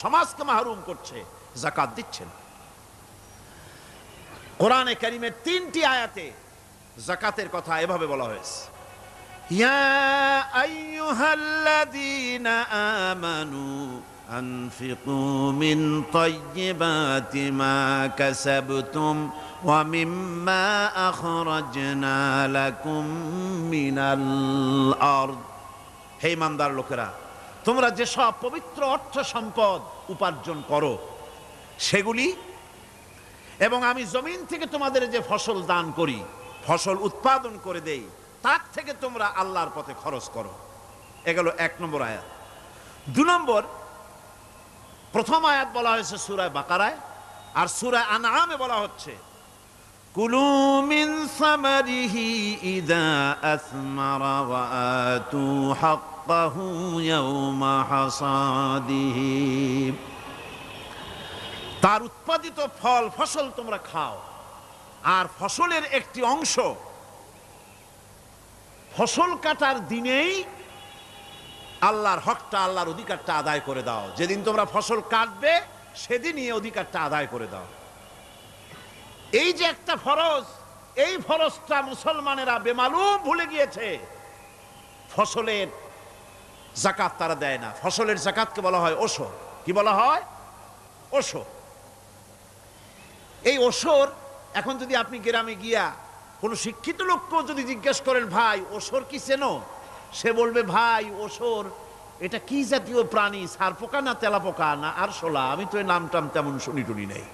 সমাজকে মাহরুম করছে জাকাত দিচ্ছেন কোরআনে কারিমের তিনটি আয়াতে জাকাতের কথা এভাবে বলা হয়েছে ইয়া আইয়ুহাল্লাযীনা আমানু أنفقوا من طيبات ما كسبتم ومما أخرجنا لكم من الأرض হে ইমানদার লোকেরা তোমরা যেসব পবিত্র অর্থ সম্পদ উপার্জন করো, সেগুলি, এবং আমি জমিন থেকে তোমাদের যে ফসল দান করি, ফসল উৎপাদন করে দেই, তার থেকে তোমরা আল্লাহর পথে খরচ করো। এগুলো এক নম্বর আয়াত। দু নম্বর, প্রথম আয়াত বলা হয়েছে সুরায় বাকারায়, আর সুরায় আনআমে বলা হচ্ছে, কুলু মিন সামারিহি ইদা আসমারা ওয়া আতু তার উৎপাদিত ফল, ফসল তোমরা খাও। আর ফসলের একটি অংশ ফসল কাটার দিনেই আল্লাহর হকটা, আল্লাহর অধিকারটা আদায় করে দাও। যেদিন তোমরা ফসল কাটবে, সেদিনই অধিকারটা আদায় করে দাও। এই যে একটা ফরজ, এই ফরজটা মুসলমানেরা বেমালুম ভুলে গিয়েছে। ফসলের জাকাত তারা দেয় না। ফসলের জাকাতকে বলা হয় ওসর কি বলা হয়? ওসর এই ওসর এখন যদি আপনি গ্রামে গিয়া কোনো শিক্ষিত লোককেও যদি জিজ্ঞেস করেন, ভাই ওসর কি চেনো? সে বলবে, ভাই ওসর এটা কি জাতীয় প্রাণী? সার পোকা না তেলা পোকা? না, আর শোলা? আমি তো এই নাম টাম তেমন শুনি টুনি নেই।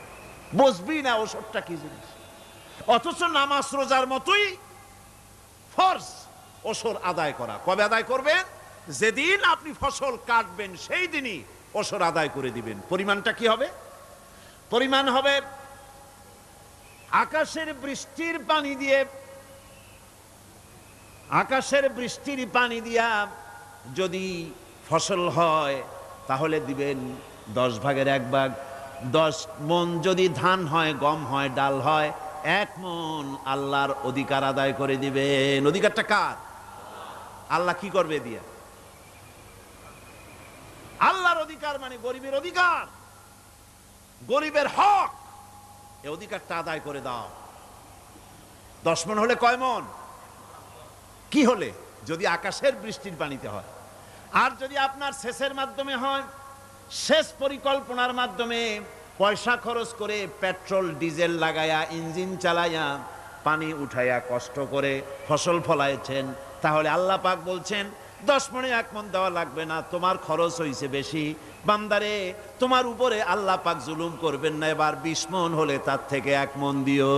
বসবি না ওসরটা কি জিনিস? অথচ নামাজ রোজার মতোই ফর্স ওসর আদায় করা। কবে আদায় করবেন? যেদিন আপনি ফসল কাটবেন, সেই দিনই ওসর আদায় করে দিবেন। পরিমাণটা কি হবে? পরিমাণ হবে আকাশের বৃষ্টির পানি দিয়ে, আকাশের বৃষ্টির পানি দিয়া যদি ফসল হয়, তাহলে দিবেন দশ ভাগের এক ভাগ। দশ মন যদি ধান হয়, গম হয়, ডাল হয়, এক মন আল্লাহর অধিকার আদায় করে দিবেন। অধিকারটা কার? আল্লাহ কি করবে দিয়া আল্লাহর অধিকার মানে গরিবের অধিকার। গরিবের হক, এ অধিকারটা আদায় করে দাও। দশ মন হলে কয় মন? কি হলে? যদি আকাশের বৃষ্টির পানিতে হয়। আর যদি আপনার শেষের মাধ্যমে হয় শেষ পরিকল্পনার মাধ্যমে পয়সা খরচ করে পেট্রোল, ডিজেল লাগায়া, ইঞ্জিন চালাইয়া পানি উঠাইয়া কষ্ট করে ফসল ফলাইছেন, তাহলে আল্লাহ পাক বলছেন দশ মনে এক মন দেওয়া লাগবে না, তোমার খরচ হয়েছে বেশি। বান্দারে, তোমার উপরে আল্লাহ পাক জুলুম করবেন না, এবার বিশ মন হলে তার থেকে এক মন দিও।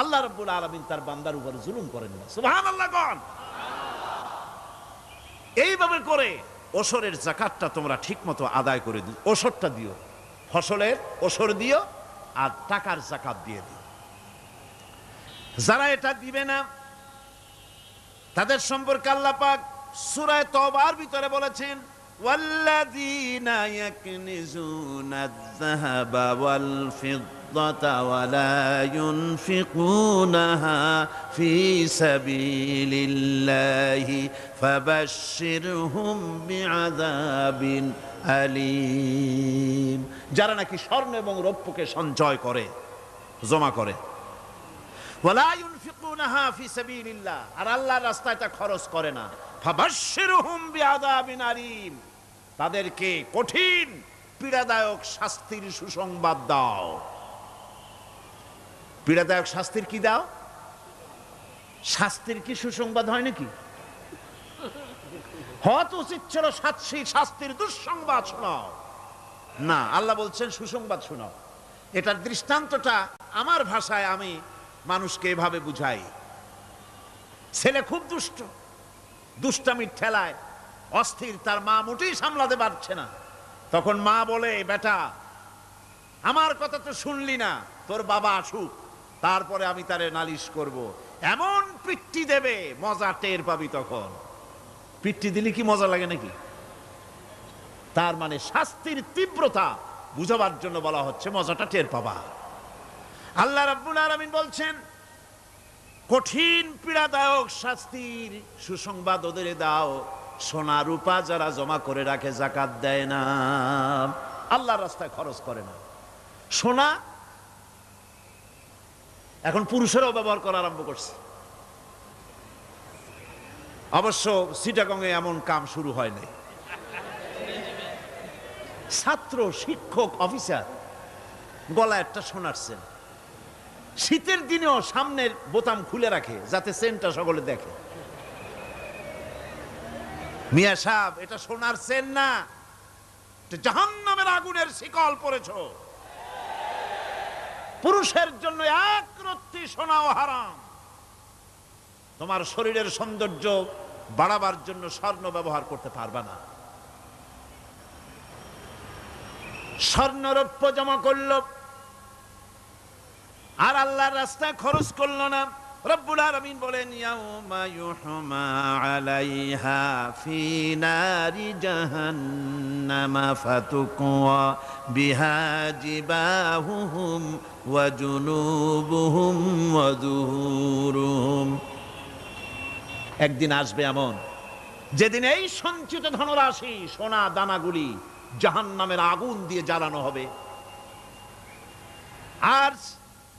আল্লাহ রাব্বুল আলামিন তার বান্দার উপর জুলুম করেন না। সুবহানাল্লাহ কোন। এইভাবে করে ওসরের জাকাতটা তোমরা ঠিকমতো আদায় করে দিও ওসরটা দিও। ফসলের ওসর দিও আর টাকার জাকাত দিয়ে দিও যারা এটা দিবে না তাদের সম্পর্কে আল্লাহ পাক সূরায়ে তওবার ভিতরে বলেছেন والذين يكنزون الذهب والفضة ولا ينفقونها في سبيل الله فبشرهم بعذاب আলিম। যারা নাকি স্বর্ণ এবং রৌপ্যকে সঞ্চয় করে, জমা করে। আর রাস্তায় তা খরচ করে না। তাদেরকে কঠিন, পীড়াদায়ক শাস্তির সুসংবাদ দাও। পীড়াদায়ক শাস্তির কি দাও? শাস্তির কি সুসংবাদ হয় নাকি? হত উচিত ছিল শাস্তি শাস্তির দুঃসংবাদ শোনাও। না, আল্লাহ বলছেন, সুসংবাদ শোনাও। এটার দৃষ্টান্তটা আমার ভাষায় আমি মানুষকে এভাবে বুঝাই। ছেলে খুব দুষ্ট, দুষ্টামির ঠেলায়, অস্থির, তার মা মোটেই সামলাতে পারছে না। তখন মা বলে, বেটা, আমার কথা তো শুনলি না, তোর বাবা আসুক, তারপরে আমি তারে নালিশ করব। এমন পিট্টি দেবে, মজা টের পাবি তখন। পিট্টি দিলে কি মজা লাগে নাকি? তার মানে শাস্তির তীব্রতা বুঝাবার জন্য বলা হচ্ছে মজাটা টের পাবা। আল্লাহ রাব্বুল আলামিন বলছেন, কঠিন পীড়াদায়ক শাস্তির সুসংবাদ ওদের দাও, সোনা রূপা যারা জমা করে রাখে জাকাত দেয় না। আল্লাহর রাস্তায় খরচ করে না। সোনা এখন পুরুষেরাও ব্যবহার করা আরম্ভ করছে। অবশ্য সিটাগংয়ে এমন কাম শুরু হয় নাই ছাত্র, শিক্ষক, অফিসার গলা একটা শোনাচ্ছেন শীতের দিনেও সামনের বোতাম খুলে রাখে, যাতে সেনটা সকলে দেখে। মিয়া সাহেব, এটা সোনার সেন না জাহান নামের আগুনের শিকল পড়েছ। পুরুষের জন্য এক রত্তি সোনাও হারাম। তোমার শরীরের সৌন্দর্য বাড়াবার জন্য স্বর্ণ ব্যবহার করতে পারবে না। স্বর্ণরৌপ্য জমা করল। আর আল্লাহর রাস্তায় খরচ করল না। রব্বুল আলামিন বলেন আলাইহা ফি নারি একদিন আসবে এমন। যেদিন এই সঞ্চিত ধনরাশি সোনা দানাগুলি জাহান্নামের আগুন দিয়ে জ্বালানো হবে। আর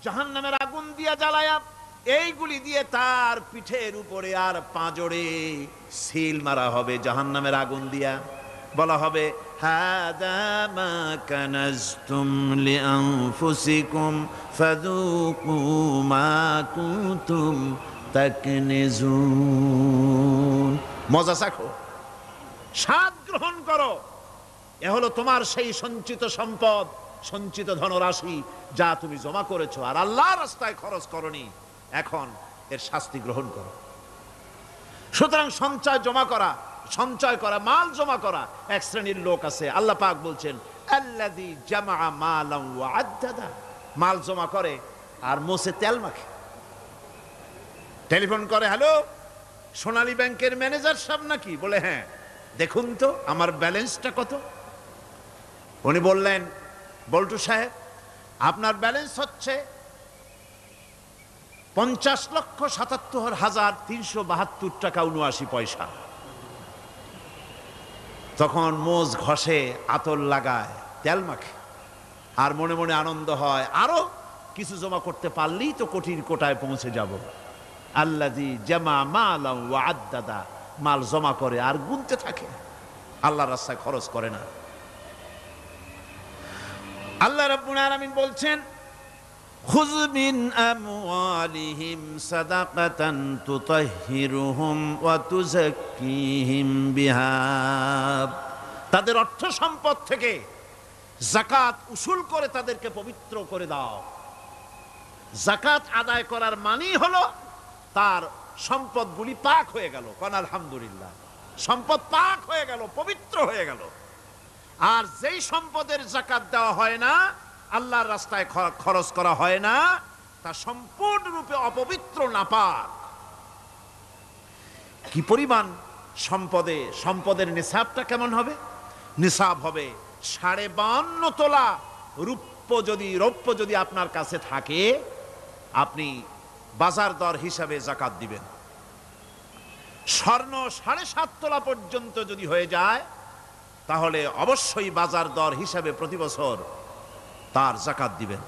জাহান নামের আগুন দিয়ে জ্বালায়া এইগুলি দিয়ে তার পিঠের উপরে আর পাঁজরে সিল মারা হবে জাহান নামের আগুন দিয়া। বলা হবে, হাদা মজা চাখো স্বাদ গ্রহণ করো। এ হলো তোমার সেই সঞ্চিত সম্পদ, সঞ্চিত ধনরাশি যা তুমি জমা করেছ আর আল্লাহ রাস্তায় খরচ করনি। এখন এর শাস্তি গ্রহণ করো। সুতরাং সঞ্চয় জমা করা, সঞ্চয় করা, মাল জমা করা এক শ্রেণির লোক আছে। আল্লাহ পাক বলছেন, আল্লাযী জামা আদ্দাদা। মাল জমা করে আর মোসে তেল মাখে। টেলিফোন করে, হ্যালো, সোনালী ব্যাংকের ম্যানেজার সাহেব নাকি? বলে হ্যাঁ দেখুন তো, আমার ব্যালেন্সটা কত? উনি বললেন, বল্টু সাহেব, আপনার ব্যালেন্স হচ্ছে পঞ্চাশ লক্ষ সাতাত্তর হাজার তিনশো বাহাত্তর টাকা উনআশি পয়সা। তখন মোজ ঘষে আতর লাগায়, তেল মাখে, আর মনে মনে আনন্দ হয়, আরও কিছু জমা করতে পারলেই তো কঠিন কোটায় পৌঁছে যাব। আল্লাদি জামা মাল আদাদা মাল জমা করে আর গুনতে থাকে। আল্লাহ রাস্তায় খরচ করে না। আল্লাহ রাব্বুল আলামিন বলছেন, খুয মিন আমওয়ালিহিম সাদাকাতান তুতাহহিরুহুম ওয়া তুযাক্কিহিম বিহা। তাদের অর্থ সম্পদ থেকে জাকাত উসুল করে তাদেরকে পবিত্র করে দাও। জাকাত আদায় করার মানেই হলো তার সম্পদগুলি পাক হয়ে গেল। কোন আলহামদুলিল্লাহ। সম্পদ পাক হয়ে গেল, পবিত্র হয়ে গেল। আর যেই সম্পদের জাকাত দেওয়া হয় না, আল্লাহর রাস্তায় খরচ করা হয় না, তা সম্পূর্ণরূপে অপবিত্র, নাপাক। কি পরিমাণ সম্পদে, সম্পদের নিসাবটা কেমন হবে? নিসাব হবে সাড়ে বান্ন তোলা রূপ্য যদি, রৌপ্য যদি আপনার কাছে থাকে, আপনি বাজার দর হিসাবে জাকাত দিবেন। স্বর্ণ সাড়ে সাত তোলা পর্যন্ত যদি হয়ে যায়, তাহলে অবশ্যই বাজার দর হিসাবে প্রতি বছর তার জাকাত দিবেন।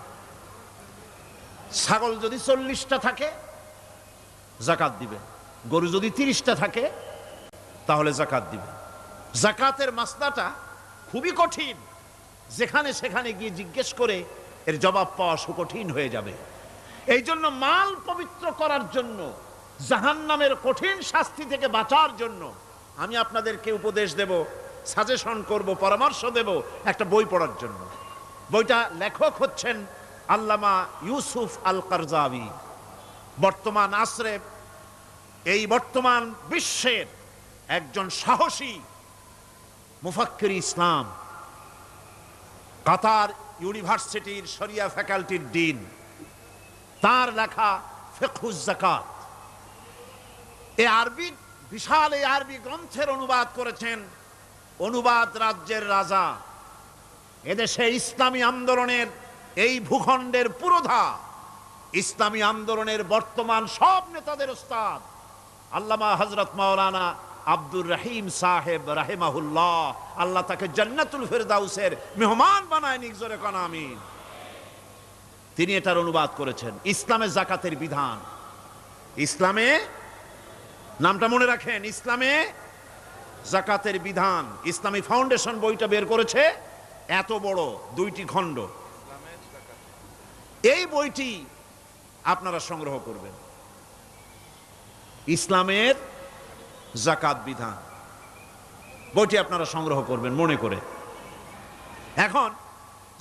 ছাগল যদি চল্লিশটা থাকে, জাকাত দিবেন। গরু যদি তিরিশটা থাকে, তাহলে জাকাত দিবেন। জাকাতের মাসলাটা খুবই কঠিন। যেখানে সেখানে গিয়ে জিজ্ঞেস করে এর জবাব পাওয়া সুকঠিন হয়ে যাবে। এই জন্য মাল পবিত্র করার জন্য জাহান নামের কঠিন শাস্তি থেকে বাঁচার জন্য আমি আপনাদেরকে উপদেশ দেব সাজেশন করব, পরামর্শ দেব, একটা বই পড়ার জন্য। বইটা লেখক হচ্ছেন আল্লামা ইউসুফ আল কারজাবি বর্তমান আশ্রে, এই বর্তমান বিশ্বের একজন সাহসী মুফাক্কির ইসলাম, কাতার ইউনিভার্সিটির শরিয়া ফ্যাকাল্টির ডিন। তার লেখা ফেকুজ জাকাত এ আরবি, বিশাল এই আরবি গ্রন্থের অনুবাদ করেছেন অনুবাদ রাজ্যের রাজা। এদেশে ইসলামী আন্দোলনের এই ভূখণ্ডের পুরোধা, ইসলামী আন্দোলনের বর্তমান সব নেতাদের ওস্তাদ, আল্লামা হজরত মাওলানা আব্দুর রহিম সাহেব রাহেমাহুল্লাহ, আল্লাহ তাকে জান্নাতুল ফেরদাউসের মেহমান বানায় কানা, আমিন। তিনি এটার অনুবাদ করেছেন, ইসলামে জাকাতের বিধান। ইসলামে? নামটা মনে রাখেন, ইসলামে জাকাতের বিধান। ইসলামী ফাউন্ডেশন বইটা বের করেছে, এত বড়, দুইটি খণ্ড। এই বইটি আপনারা সংগ্রহ করবেন। ইসলামের জাকাত বিধান। বইটি আপনারা সংগ্রহ করবেন, মনে করে। এখন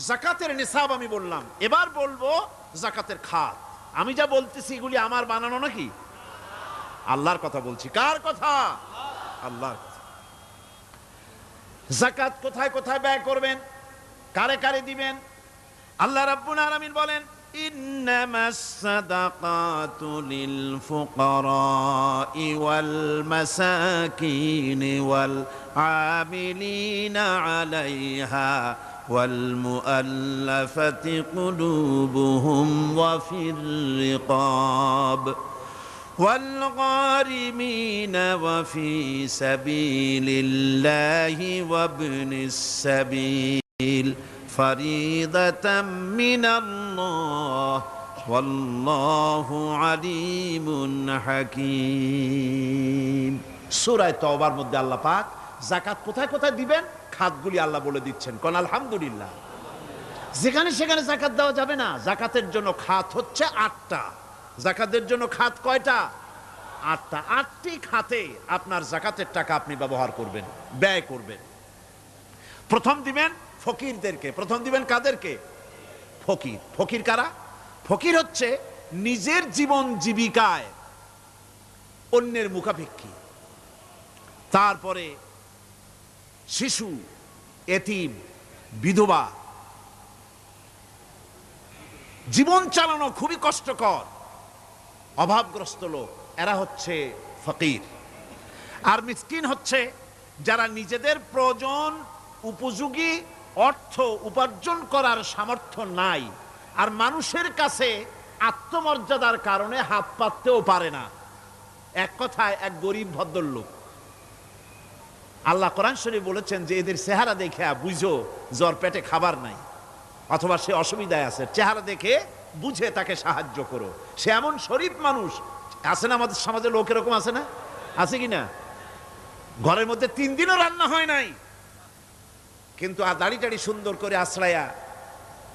জাকাতের নিসাব আমি বললাম এবার বলবো জাকাতের খাত আমি যা বলতেছি এগুলি আমার বানানো নাকি আল্লাহর কথা বলছি কার কথা আল্লাহর কথা জাকাত কোথায় কোথায় ব্যয় করবেন কারে কারে দিবেন আল্লাহ রাব্বুল আলামিন বলেন إنما الصدقات للفقراء والمساكين والعاملين عليها والمؤلفة قلوبهم وفي الرقاب والغارمين وفي سبيل الله وابن السبيل فريضة من الله والله عليم حكيم সূরা তওবার মধ্যে আল্লাহ পাক যাকাত কোথায় কোথায় দিবেন খাতগুলি আল্লাহ বলে দিচ্ছেন। কোন আলহামদুলিল্লাহ। যেখানে সেখানে জাকাত দেওয়া যাবে না। জাকাতের জন্য খাত হচ্ছে আটটা। জাকাতের জন্য খাত কয়টা? আটটা। আটটি খাতে আপনার জাকাতের টাকা আপনি ব্যবহার করবেন, ব্যয় করবেন। প্রথম দিবেন ফকিরদেরকে। প্রথম দিবেন কাদেরকে? ফকির। ফকির কারা? ফকির হচ্ছে নিজের জীবন জীবিকায় অন্যের মুখাপেক্ষী। তারপরে শিশু, এতিম, বিধবা। জীবন চালানো খুবই কষ্টকর। অভাবগ্রস্ত লোক, এরা হচ্ছে ফকির। আর মিসকিন হচ্ছে যারা নিজেদের প্রয়োজন, উপযোগী অর্থ উপার্জন করার সামর্থ্য নাই। আর মানুষের কাছে আত্মমর্যাদার কারণে হাত পাততেও পারে না। এক কথায়, এক গরিব ভদ্রলোক। আল্লাহ কোরআন শরীফ বলেছেন যে এদের চেহারা দেখে বুঝো জ্বর পেটে খাবার নাই। অথবা সে অসুবিধায় আছে, চেহারা দেখে বুঝে তাকে সাহায্য করো। সে এমন শরীফ মানুষ, আছে না আমাদের সমাজে লোক এরকম আছে না? আছে কি না? ঘরের মধ্যে তিন দিনও রান্না হয় নাই। কিন্তু আর দাড়ি টাড়ি সুন্দর করে আশ্রয়া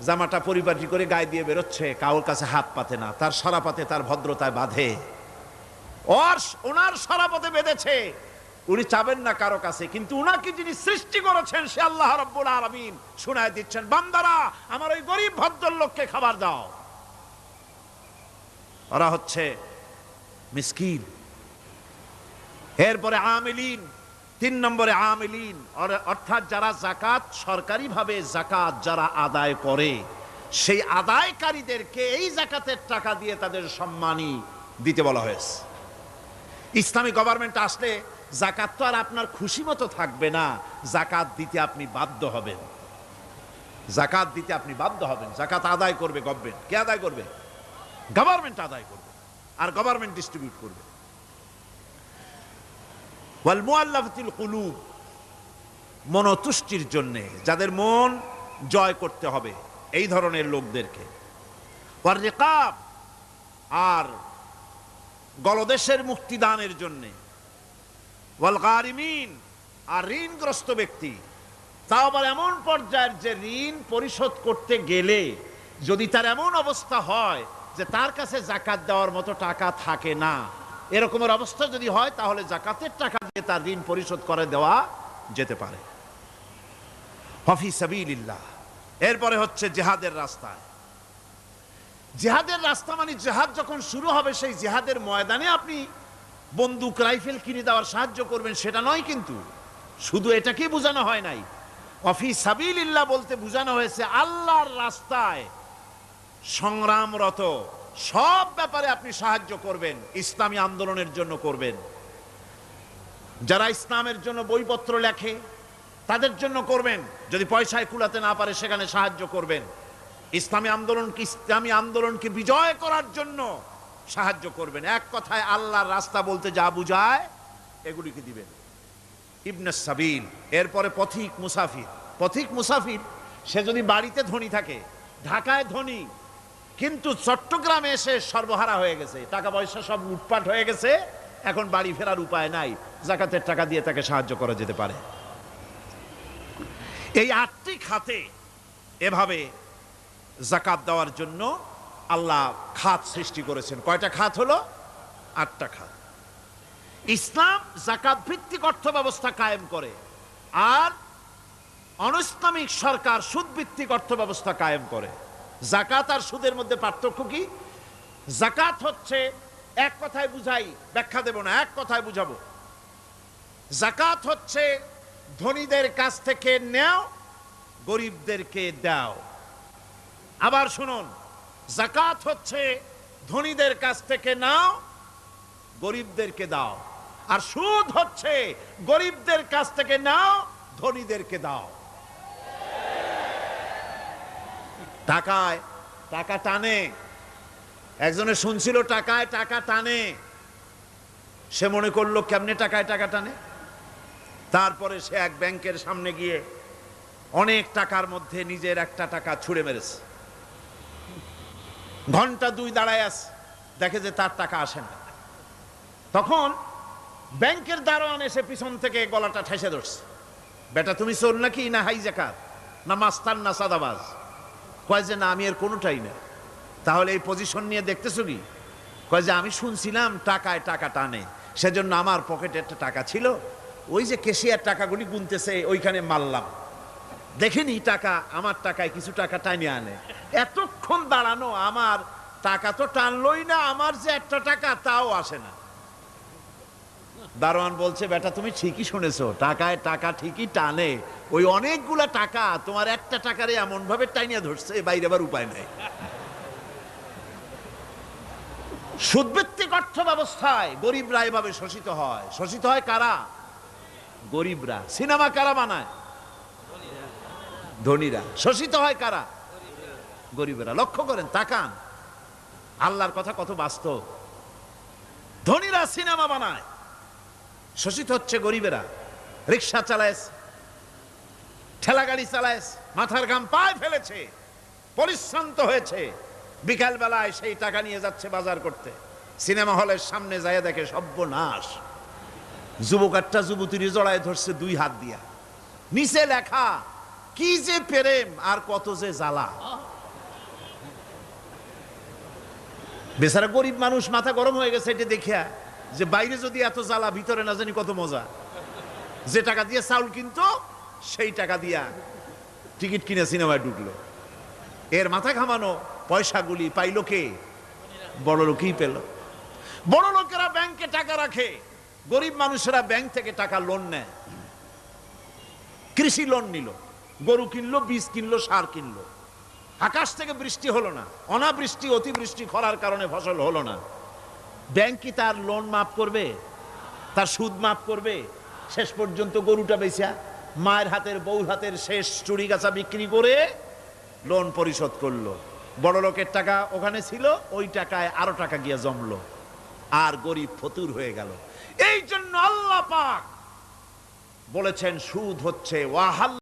জামাটা পরিপাটি করে গায়ে দিয়ে বেরোচ্ছে কাউর কাছে হাত পাতে না, তার সরাপাতে তার ভদ্রতায় বাঁধে। ওর ওনার সরাপথে বেঁধেছে। উনি চাবেন না কারও কাছে, কিন্তু উনাকে যিনি সৃষ্টি করেছেন, সে আল্লাহ রব্বুল আলামিন শোনায় দিচ্ছেন, বান্দারা, আমার ওই গরিব ভদ্রলোককে খাবার দাও। ওরা হচ্ছে মিসকিন, এরপরে আমিলিন, তিন নম্বরে আমিলিন অর্থাৎ যারা জাকাত সরকারিভাবে জাকাত যারা আদায় করে, সেই আদায়কারীদেরকে এই জাকাতের টাকা দিয়ে তাদের সম্মানী দিতে বলা হয়েছে। ইসলামী গভর্নমেন্ট আসলে জাকাত তো আর আপনার খুশি মতো থাকবে না। জাকাত দিতে আপনি বাধ্য হবেন। জাকাত দিতে আপনি বাধ্য হবেন। জাকাত আদায় করবে গভর্নমেন্ট কে আদায় করবে? গভর্নমেন্ট আদায় করবে। আর গভর্নমেন্ট ডিস্ট্রিবিউট করবে। মনতুষ্টির জন্য, যাদের মন জয় করতে হবে, এই ধরনের লোকদেরকে। ওয়ার আর গলদেশের মুক্তিদানের জন্য আর ঋণগ্রস্ত ব্যক্তি। তাও আবার এমন পর্যায়ের যে ঋণ পরিশোধ করতে গেলে যদি তার এমন অবস্থা হয় যে তার কাছে জাকাত দেওয়ার মতো টাকা থাকে না, এরকমের অবস্থা যদি হয়, তাহলে জাকাতের টাকা দিয়ে তার ঋণ পরিশোধ করে দেওয়া যেতে পারে। হফি সাবিলিল্লাহ। এরপরে হচ্ছে জেহাদের রাস্তায় জেহাদের রাস্তা মানে জেহাদ যখন শুরু হবে, সেই জেহাদের ময়দানে আপনি বন্দুক, রাইফেল কিনে দেওয়ার সাহায্য করবেন, সেটা নয় কিন্তু। শুধু এটাকেই বোঝানো হয় নাই। অফি সাবিলিল্লাহ বলতে বোঝানো হয়েছে, আল্লাহর রাস্তায় সংগ্রামরত সব ব্যাপারে আপনি সাহায্য করবেন, ইসলামী আন্দোলনের জন্য করবেন। যারা ইসলামের জন্য বইপত্র লেখে, তাদের জন্য করবেন। যদি পয়সায় কুলাতে না পারে, সেখানে সাহায্য করবেন। ইসলামী আন্দোলনকে ইসলামী আন্দোলনকে বিজয় করার জন্য সাহায্য করবেন। এক কথায় আল্লাহর রাস্তা বলতে যা বুঝায়, এগুলিকে দিবেন। ইবনে সাবিল, এরপরে পথিক মুসাফির। পথিক মুসাফির, সে যদি বাড়িতে ধনী থাকে, ঢাকায় ধনী, কিন্তু চট্টগ্রামে এসে সর্বহারা হয়ে গেছে টাকা পয়সা সব লুটপাট হয়ে গেছে, এখন বাড়ি ফেরার উপায় নাই, জাকাতের টাকা দিয়ে তাকে সাহায্য করা যেতে পারে। এই আটটি খাতে এভাবে জাকাত দেওয়ার জন্য আল্লাহ খাত সৃষ্টি করেছেন। কয়টা খাত হলো? আটটা খাত। ইসলাম জাকাত ভিত্তিক অর্থ ব্যবস্থা কায়েম করে আর অনইসলামিক সরকার সুদ ভিত্তিক অর্থ ব্যবস্থা কায়েম করে। জাকাত আর সুদের মধ্যে পার্থক্য কি? জাকাত হচ্ছে এক কথায় বুঝাই, ব্যাখ্যা দেব না, এক কথায় বুঝাবো। জাকাত হচ্ছে ধনীদের কাছ থেকে নেও, গরিবদেরকে দাও। আবার শুনুন জাকাত হচ্ছে, ধনীদের কাছ থেকে নাও, গরিবদেরকে দাও। আর সুদ হচ্ছে, গরিবদের কাছ থেকে নাও, ধনীদেরকে দাও। টাকায় টাকা টানে। একজনে শুনছিল টাকায় টাকা টানে। সে মনে করল, কেমনে টাকায় টাকা টানে? তারপরে সে এক ব্যাংকের সামনে গিয়ে অনেক টাকার মধ্যে নিজের একটা টাকা ছুড়ে মেরেছে। ঘণ্টা দুই দাঁড়ায় আছে, দেখে যে তার টাকা আসে না। তখন ব্যাংকের দারোয়ান এসে পিছন থেকে গলাটা ঠেসে ধরছে। বেটা, তুমি চোর নাকি? না, হাই জাকাত। না, মাস্তান, না, সাদাবাজ। কয় যে, না, আমি এর কোনোটাই না। তাহলে এই পজিশন নিয়ে দেখতেছো কি? কয় যে, আমি শুনছিলাম টাকায় টাকা টানে। সেজন্য আমার পকেটে একটা টাকা ছিল। ওই যে কেশিয়ার টাকাগুলি গুনতেছে, ওইখানে মারলাম। দেখেনি টাকা? আমার টাকায় কিছু টাকা টাইনে আনে। এতক্ষণ দাঁড়ানো আমার টাকা তো টানলই না, আমার যে একটা টাকা তাও আসে না। দারোয়ান বলছে, বেটা, তুমি ঠিকই শুনেছো, টাকায় টাকা ঠিকই টানে। ওই অনেকগুলা টাকা তোমার একটা টাকারে এমন ভাবে টাইনিয়া ধরছে বাইরে আবার উপায় নাই। সুদভিত্তিক অর্থ ব্যবস্থায় গরিবরা এভাবে শোষিত হয়। শোষিত হয় কারা? গরিবরা। সিনেমা কারা বানায়? ধনীরা। শোষিত হয় কারা? গরিবেরা, লক্ষ্য করেন, তাকান। আল্লাহর কথা কত বাস্তব। ধনীরা সিনেমা বানায়, শোষিত হচ্ছে গরিবেরা। রিক্সা চালায় ঠেলা গাড়ি চালায়, মাথার ঘাম পায়ে ফেলেছে, পরিশ্রান্ত হয়েছে। বিকাল বেলায় সেই টাকা নিয়ে যাচ্ছে বাজার করতে। সিনেমা হলের সামনে যায় দেখে সর্বনাশ যুবক একটা যুবতীর জড়ায় ধরছে দুই হাত দিয়া। নিচে লেখা, কি যে প্রেম আর কত যে জ্বালা। বেচারা গরিব মানুষ, মাথা গরম হয়ে গেছে, এটা দেখিয়া যে বাইরে যদি এত জ্বালা, ভিতরে না জানি কত মজা। যে টাকা দিয়ে চাউল কিনতো, সেই টাকা দিয়া টিকিট কিনে সিনেমায় ঢুকলো। এর মাথা ঘামানো পয়সাগুলি পাইলো কে? বড় লোকই পেল। বড় লোকেরা ব্যাংকে টাকা রাখে, গরিব মানুষেরা ব্যাংক থেকে টাকা লোন নেয়। কৃষি লোন নিল। গরু কিনলো, বীজ কিনলো, সার কিনলো। আকাশ থেকে বৃষ্টি হলো না, অনাবৃষ্টি, অতিবৃষ্টি খরার কারণে ফসল হলো না। ব্যাংক কি তার লোন মাফ করবে? তার সুদ মাফ করবে? শেষ পর্যন্ত গরুটা বেচা, মায়ের হাতের, বউর হাতের শেষ চুরি গাছা বিক্রি করে লোন পরিশোধ করল। বড় লোকের টাকা ওখানে ছিল, ওই টাকায় আরও টাকা গিয়ে জমলো। আর গরিব ফতুর হয়ে গেল। এই জন্য আল্লাহ পাক বলেছেন, সুদ হচ্ছে ওয়াহাল